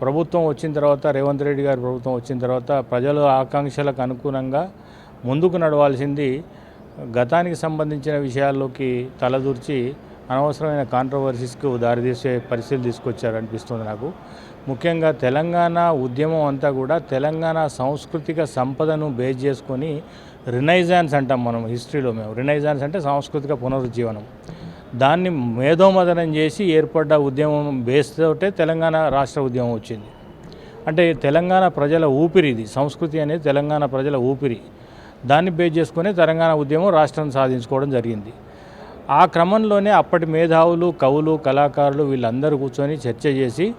ప్రభుత్వం వచ్చిన తర్వాత రేవంత్ రెడ్డి గారి ప్రభుత్వం వచ్చిన తర్వాత ప్రజల ఆకాంక్షలకు అనుగుణంగా ముందుకు నడవాల్సింది గతానికి సంబంధించిన విషయాల్లోకి తలదూర్చి అనవసరమైన కాంట్రవర్సీస్కు దారితీసే పరిస్థితులు తీసుకొచ్చారు అనిపిస్తుంది నాకు. ముఖ్యంగా తెలంగాణ ఉద్యమం అంతా కూడా తెలంగాణ సాంస్కృతిక సంపదను బేస్ చేసుకొని రినైజాన్స్ అంటాం మనం హిస్టరీలో మేము. రినైజాన్స్ అంటే సాంస్కృతిక పునరుజ్జీవనం. దాన్ని మేధోమదనం చేసి ఏర్పడ్డ ఉద్యమం బేస్ తోటే తెలంగాణ రాష్ట్ర ఉద్యమం వచ్చింది. అంటే తెలంగాణ ప్రజల ఊపిరి ఇది సంస్కృతి అనేది తెలంగాణ ప్రజల ఊపిరి. దాన్ని బేస్ చేసుకుని తెలంగాణ ఉద్యమం రాష్ట్రం సాధించుకోవడం జరిగింది. ఆ క్రమంలోనే అప్పటి మేధావులు కవులు కళాకారులు వీళ్ళందరూ కూర్చొని చర్చ చేసి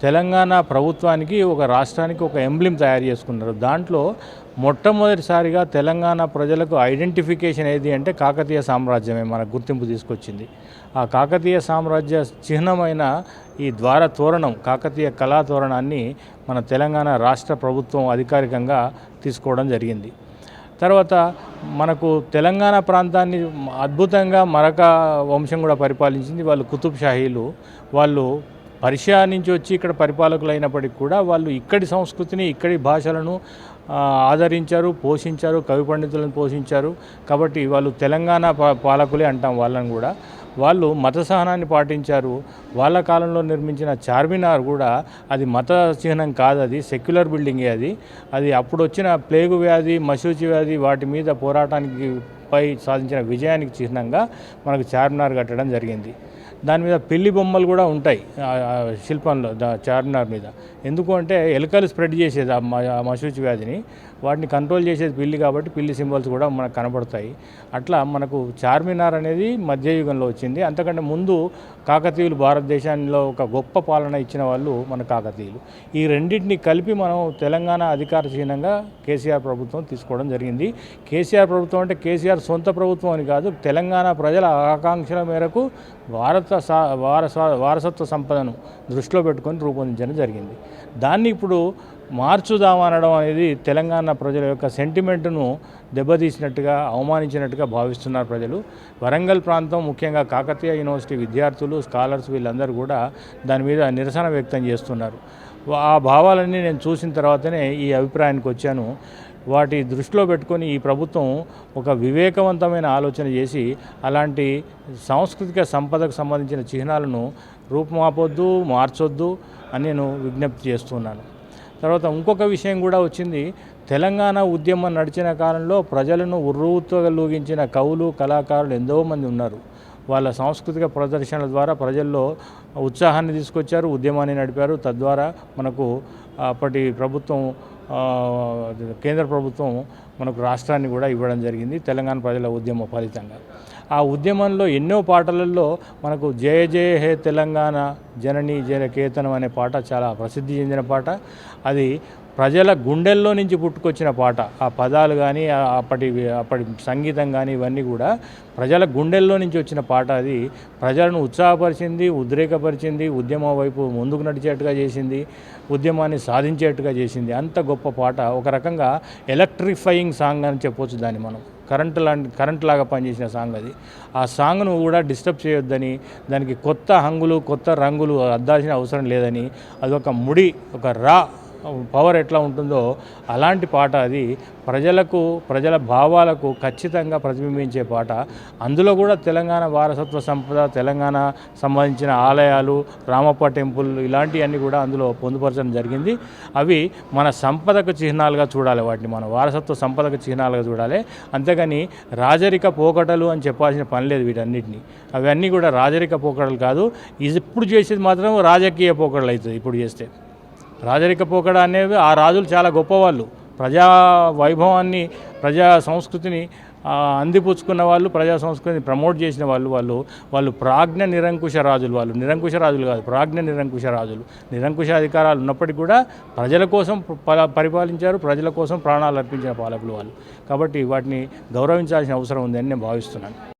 తెలంగాణ ప్రభుత్వానికి ఒక రాష్ట్రానికి ఒక ఎంబ్లిమ్ తయారు చేసుకున్నారు. దాంట్లో మొట్టమొదటిసారిగా తెలంగాణ ప్రజలకు ఐడెంటిఫికేషన్ ఏది అంటే కాకతీయ సామ్రాజ్యమే మనకు గుర్తింపు తీసుకొచ్చింది. ఆ కాకతీయ సామ్రాజ్య చిహ్నమైన ఈ ద్వార తోరణం కాకతీయ కళా తోరణాన్ని మన తెలంగాణ రాష్ట్ర ప్రభుత్వం అధికారికంగా తీసుకోవడం జరిగింది. తర్వాత మనకు తెలంగాణ ప్రాంతాన్ని అద్భుతంగా మరొక వంశం కూడా పరిపాలించింది వాళ్ళు కుతుబ్ షాహీలు. వాళ్ళు పర్షియా నుంచి వచ్చి ఇక్కడ పరిపాలకులు అయినప్పటికీ కూడా వాళ్ళు ఇక్కడి సంస్కృతిని ఇక్కడి భాషలను ఆదరించారు పోషించారు కవి పండితులను పోషించారు. కాబట్టి వాళ్ళు తెలంగాణ పాలకులే అంటాం వాళ్ళని కూడా. వాళ్ళు మత సహనాన్ని పాటించారు. వాళ్ళ కాలంలో నిర్మించిన చార్మినార్ కూడా అది మత చిహ్నం కాదు అది సెక్యులర్ బిల్డింగే అది. అది అప్పుడు వచ్చిన ప్లేగు వ్యాధి మశూచి వ్యాధి వాటి మీద పోరాటానికి పై సాధించిన విజయానికి చిహ్నంగా మనకు చార్మినార్ కట్టడం జరిగింది. దాని మీద పెళ్ళి బొమ్మలు కూడా ఉంటాయి శిల్పంలో దా చార్మినార్ మీద. ఎందుకు అంటే ఎలుకలు స్ప్రెడ్ చేసేది ఆ మ- వ్యాధిని వాటిని కంట్రోల్ చేసేది పిల్లి కాబట్టి పిల్లి సింబల్స్ కూడా మనకు కనబడతాయి. అట్లా మనకు చార్మినార్ అనేది మధ్యయుగంలో వచ్చింది. అంతకంటే ముందు కాకతీయులు భారతదేశంలో ఒక గొప్ప పాలన ఇచ్చిన వాళ్ళు మన కాకతీయులు. ఈ రెండింటిని కలిపి మనం తెలంగాణ అధికార చిహ్నంగా కేసీఆర్ ప్రభుత్వం తీసుకోవడం జరిగింది. కేసీఆర్ ప్రభుత్వం అంటే కేసీఆర్ సొంత ప్రభుత్వం అని కాదు తెలంగాణ ప్రజల ఆకాంక్షల మేరకు భారత సా వారస వారసత్వ సంపదను దృష్టిలో పెట్టుకొని రూపొందించడం జరిగింది. దాన్ని ఇప్పుడు మార్చుదామనడం అనేది తెలంగాణ ప్రజల యొక్క సెంటిమెంట్ను దెబ్బతీసినట్టుగా అవమానించినట్టుగా భావిస్తున్నారు ప్రజలు. వరంగల్ ప్రాంతం ముఖ్యంగా కాకతీయ యూనివర్సిటీ విద్యార్థులు స్కాలర్స్ వీళ్ళందరూ కూడా దాని మీద నిరసన వ్యక్తం చేస్తున్నారు. ఆ భావాలన్నీ నేను చూసిన తర్వాతనే ఈ అభిప్రాయానికి వచ్చాను. వాటి దృష్టిలో పెట్టుకొని ఈ ప్రభుత్వం ఒక వివేకవంతమైన ఆలోచన చేసి అలాంటి సాంస్కృతిక సంపదకు సంబంధించిన చిహ్నాలను రూపుమాపొద్దు మార్చొద్దు అని నేను విజ్ఞప్తి చేస్తున్నాను. తర్వాత ఇంకొక విషయం కూడా వచ్చింది. తెలంగాణ ఉద్యమం నడిచిన కాలంలో ప్రజలను ఉర్రూతగలూగించిన కవులు కళాకారులు ఎంతో మంది ఉన్నారు. వాళ్ళ సాంస్కృతిక ప్రదర్శనల ద్వారా ప్రజల్లో ఉత్సాహాన్ని తీసుకొచ్చారు ఉద్యమాన్ని నడిపారు. తద్వారా మనకు అప్పటి ప్రభుత్వం కేంద్ర ప్రభుత్వం మనకు రాష్ట్రాన్ని కూడా ఇవ్వడం జరిగింది తెలంగాణ ప్రజల ఉద్యమ ఫలితంగా. ఆ ఉద్యమంలో ఎన్నో పాటలలో మనకు జయ జయ హే తెలంగాణ జననీ జన కేతనం అనే పాట చాలా ప్రసిద్ధి చెందిన పాట. అది ప్రజల గుండెల్లో నుంచి పుట్టుకొచ్చిన పాట ఆ పదాలు కానీ అప్పటి అప్పటి సంగీతం కానీ ఇవన్నీ కూడా ప్రజల గుండెల్లో నుంచి వచ్చిన పాట అది. ప్రజలను ఉత్సాహపరిచింది ఉద్రేకపరిచింది ఉద్యమం వైపు ముందుకు నడిచేట్టుగా చేసింది ఉద్యమాన్ని సాధించేట్టుగా చేసింది. అంత గొప్ప పాట. ఒక రకంగా ఎలక్ట్రిఫయింగ్ సాంగ్ అని చెప్పొచ్చు దాన్ని మనం. కరెంట్ లాంటి కరెంట్ లాగా పనిచేసిన సాంగ్ అది. ఆ సాంగ్ను కూడా డిస్టర్బ్ చేయొద్దని దానికి కొత్త హంగులు కొత్త రంగులు అద్దాల్సిన అవసరం లేదని అదొక ముడి ఒక రా పవర్ ఎట్లా ఉంటుందో అలాంటి పాట అది. ప్రజలకు ప్రజల భావాలకు ఖచ్చితంగా ప్రతిబింబించే పాట. అందులో కూడా తెలంగాణ వారసత్వ సంపద తెలంగాణ సంబంధించిన ఆలయాలు రామప్ప టెంపుల్ ఇలాంటివన్నీ కూడా అందులో పొందుపరచడం జరిగింది. అవి మన సంపదకు చిహ్నాలుగా చూడాలి వాటిని. మన వారసత్వ సంపదకు చిహ్నాలుగా చూడాలి. అంతేగాని రాజరిక పోకటలు అని చెప్పాల్సిన పని లేదు వీటన్నిటిని. అవన్నీ కూడా రాజరిక పోకడలు కాదు. ఇది ఇప్పుడు చేసేది మాత్రం రాజకీయ పోకడలు అవుతుంది ఇప్పుడు చేస్తే రాజరిక పోకడ అనేది ఆ రాజులు చాలా గొప్పవాళ్ళు. ప్రజా వైభవాన్ని ప్రజా సంస్కృతిని అందిపుచ్చుకున్న వాళ్ళు ప్రజా సంస్కృతిని ప్రమోట్ చేసిన వాళ్ళు వాళ్ళు వాళ్ళు ప్రాజ్ఞ నిరంకుశ రాజులు వాళ్ళు. నిరంకుశ రాజులు కాదు ప్రాజ్ఞ నిరంకుశ రాజులు. నిరంకుశ అధికారాలు ఉన్నప్పటికీ కూడా ప్రజల కోసం ప- పరిపాలించారు ప్రజల కోసం ప్రాణాలు అర్పించిన పాలకులు వాళ్ళు. కాబట్టి వాటిని గౌరవించాల్సిన అవసరం ఉందని నేను భావిస్తున్నాను.